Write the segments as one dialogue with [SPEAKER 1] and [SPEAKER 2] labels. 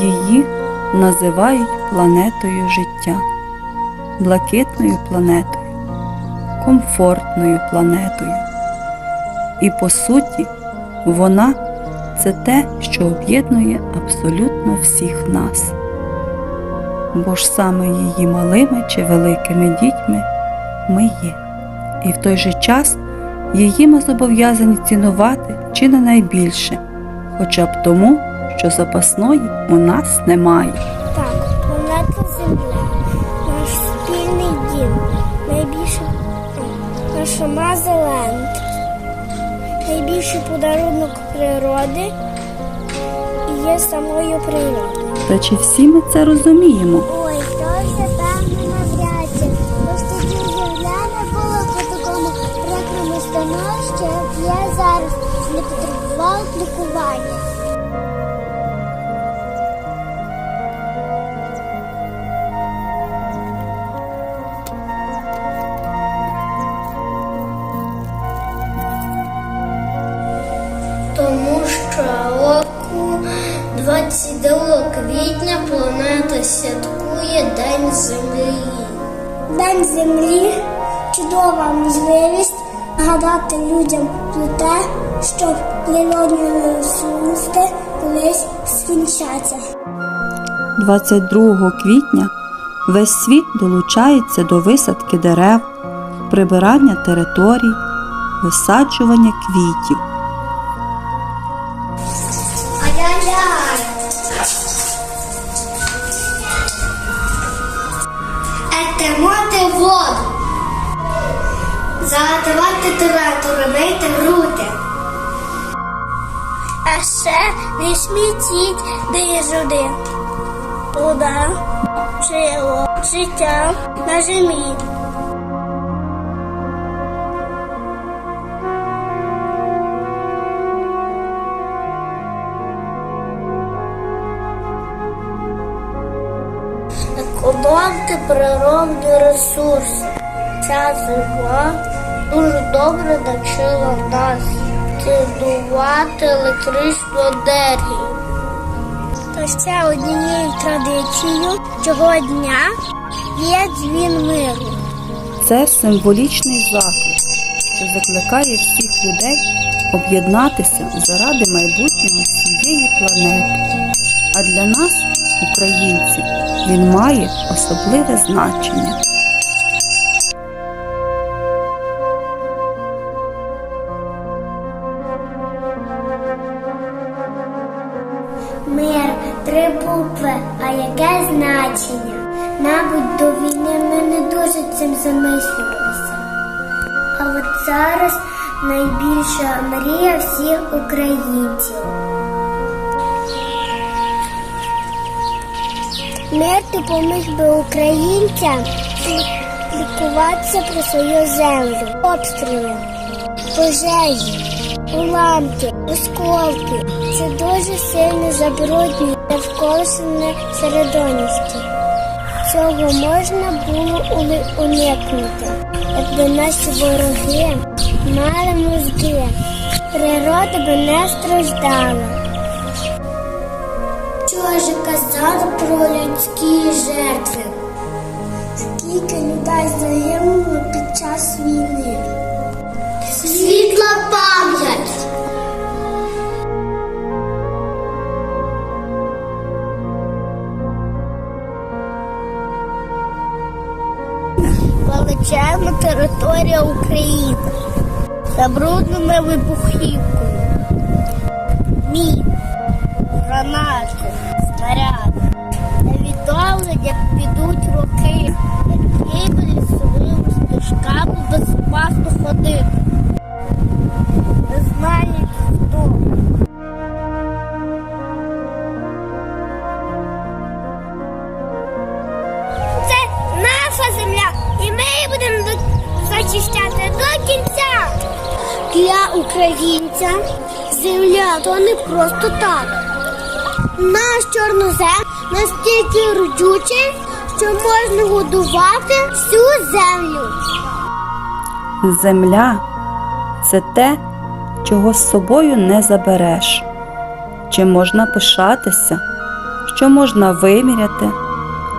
[SPEAKER 1] Її називають планетою життя, блакитною планетою, комфортною планетою. І по суті, вона це те, що об'єднує абсолютно всіх нас. Бо ж саме її малими чи великими дітьми ми є. І в той же час її ми зобов'язані цінувати чи не найбільше, хоча б тому, що запасної у нас немає.
[SPEAKER 2] Так, планета Земля, наш спільний дім, найбільше наша Мазеленд, найбільший подарунок природи і є самою природою.
[SPEAKER 1] Та чи всі ми це розуміємо?
[SPEAKER 2] Ой, то вже певно
[SPEAKER 3] 22 квітня планета святкує День Землі.
[SPEAKER 2] День землі чудова можливість нагадати людям про те, що природні ресурси колись скінчаться.
[SPEAKER 1] 22 квітня весь світ долучається до висадки дерев, прибирання територій, висаджування квітів.
[SPEAKER 3] Заготувати температуру, мийте руки.
[SPEAKER 2] А ще не смітіть дижуди. Вода, жило, життя на землі.
[SPEAKER 3] Економте природні ресурси. Ця зима дуже добре навчила нас цінувати електричну енергію.
[SPEAKER 2] То ще однією традицією цього дня є дзвін миру.
[SPEAKER 1] Це символічний заклик, що закликає всіх людей об'єднатися заради майбутнього всієї планети. А для нас, українців, він має особливе значення.
[SPEAKER 2] Мир, три букви, а яке значення? Мабуть, до війни ми не дуже цим замислювалися. А от зараз найбільша мрія всіх українців. Мир допоміг би українцям лікуватися про свою землю, обстріли, пожежі, уламки, осколки. Це дуже сильно забруднює навколишнє середовище. Цього можна було уникнути, якби наші вороги мали мозги. Природа би не страждала. Що ж казали про людські жертви? Скільки людей загинуло під час війни? Величезна територія України, забруднена вибухівкою, Мій, гранати, снаряди. Невідомо, як підуть роки, які лісовими стежками безпасно ходити. Не знають українця земля то не просто так. Наш чорнозем настільки родючий, що можна годувати всю землю.
[SPEAKER 1] Земля це те, чого з собою не забереш. Чи можна пишатися, що можна виміряти,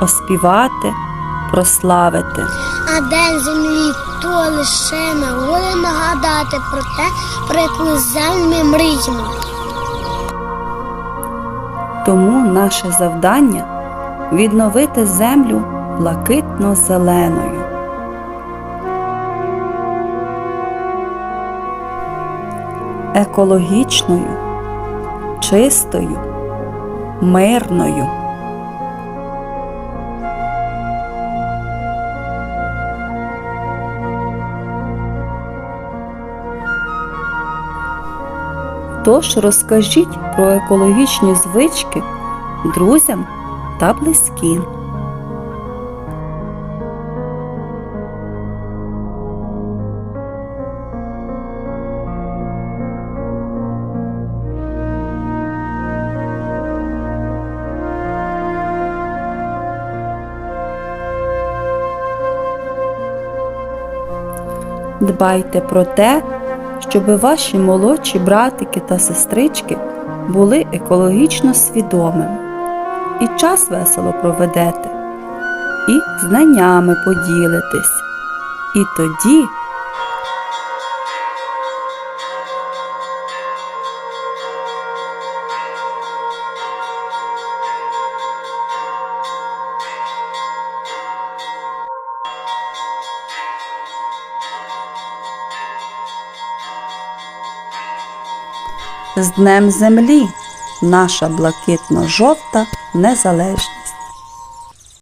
[SPEAKER 1] оспівати, прославити.
[SPEAKER 2] А день землі то лише нагода нагадати про те, про яку землю ми мріємо.
[SPEAKER 1] Тому наше завдання відновити землю блакитно-зеленою. Екологічною, чистою, мирною. Тож розкажіть про екологічні звички друзям та близьким. Дбайте про те, щоб ваші молодші братики та сестрички були екологічно свідомими, і час весело проведете, і знаннями поділитесь. І тоді з Днем Землі наша блакитно-жовта незалежність.